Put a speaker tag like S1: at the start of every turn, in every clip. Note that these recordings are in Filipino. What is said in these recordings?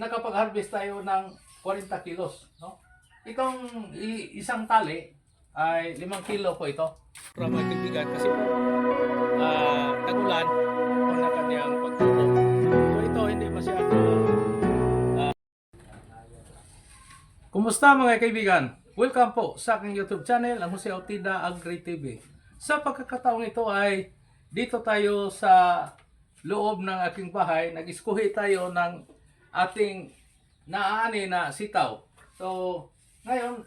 S1: nakapag-harvest tayo ng 40 kilos. No? Itong isang tali ay 5 kilo po ito. Para mga kaibigan kasi ah, tagulan po na kanyang. So ito hindi masyado ah, Kumusta mga kaibigan? Welcome po sa aking YouTube channel, ang Jose Autida Agri TV. Sa pagkakataong ito ay dito tayo sa loob ng aking bahay, nag-iskuhi tayo ng ating naani na sitaw. So, ngayon,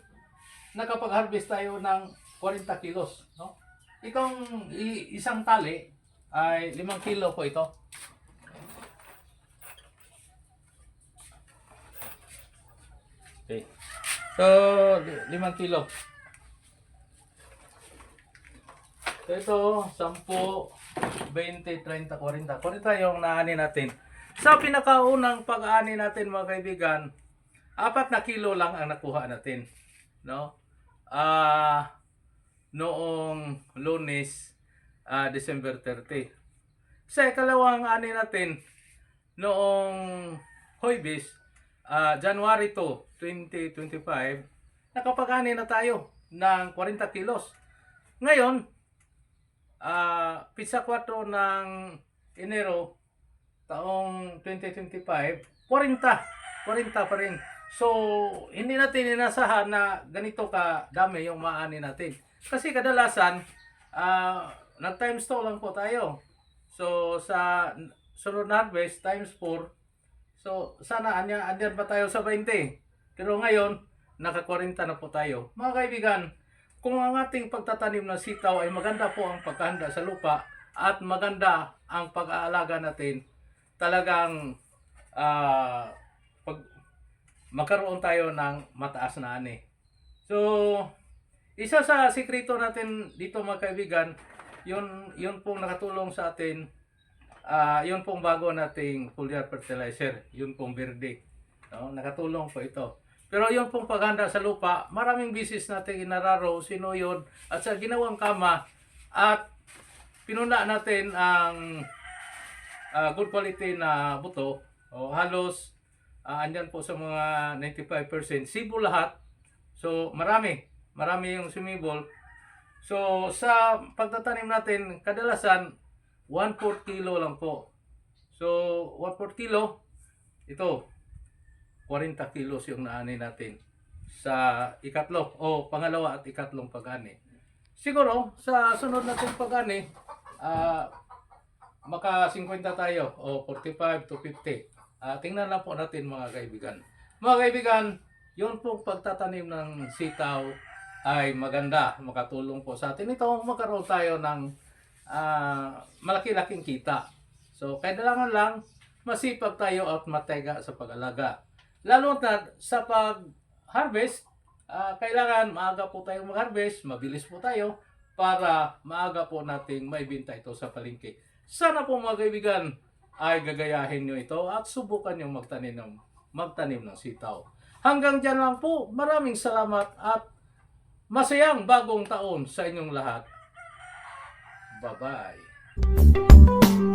S1: nakapag-harvest tayo ng 40 kilos. No? Itong isang tali ay 5 kilo po ito. Okay. So, 5 kilo. So, ito, 10, 20, 30, 40. 40 yung naani natin. Sa pinakaunang pag-aani natin mga kaibigan, apat na kilo lang ang nakuha natin. No? Ah, noong lunes, ah, December 30. Sa ikalawang ani natin, noong Hoybis, ah, January 2, 2025, nakapag-ani na tayo ng 40 kilos. Ngayon, ah pizza 4 ng Enero taong 2025, 40. 40 pa rin. So, hindi natin inasahan na ganito ka dami yung maani natin. Kasi kadalasan, ah nag times 2 lang po tayo. So, sa sunod na times 4. So, sana anya, andyan pa tayo sa 20. Pero ngayon, naka-40 na po tayo. Mga kaibigan, kung ang ating pagtatanim ng sitaw ay maganda po ang pagkahanda sa lupa at maganda ang pag-aalaga natin, talagang ah, pag magkaroon tayo ng mataas na ani. So, isa sa sikreto natin dito mga kaibigan, yun, yun pong nakatulong sa atin, ah yun pong bago nating foliar fertilizer, yun pong verde. No? Nakatulong po ito. Pero yung pong paghanda sa lupa, maraming bisis natin inararo, sinuyod, at sa ginawang kama, at pinuna natin ang ah, good quality na buto, o halos ah, andyan po sa mga 95%, sibo lahat. So marami, marami yung sumibol. So sa pagtatanim natin, kadalasan 1/4 kilo lang po. So 1/4 kilo, ito, 40 kilos yung naani natin sa ikatlo o pangalawa at ikatlong pag-ani. Siguro sa sunod natin pag-ani, ah maka 50 tayo o 45 to 50. Ah, tingnan lang po natin mga kaibigan. Mga kaibigan, yun pong pagtatanim ng sitaw ay maganda, makatulong po sa atin. Ito, magkaroon tayo ng ah, malaki-laking kita. So, kailangan lang masipag tayo at matega sa pag-alaga. Lalo na sa pag-harvest, ah, kailangan maaga po tayong mag-harvest, mabilis po tayo para maaga po nating maibinta ito sa palengke. Sana po mga kaibigan ay gagayahin nyo ito at subukan nyo magtanim ng, magtanim ng sitaw. Hanggang dyan lang po. Maraming salamat at masayang bagong taon sa inyong lahat. Bye-bye.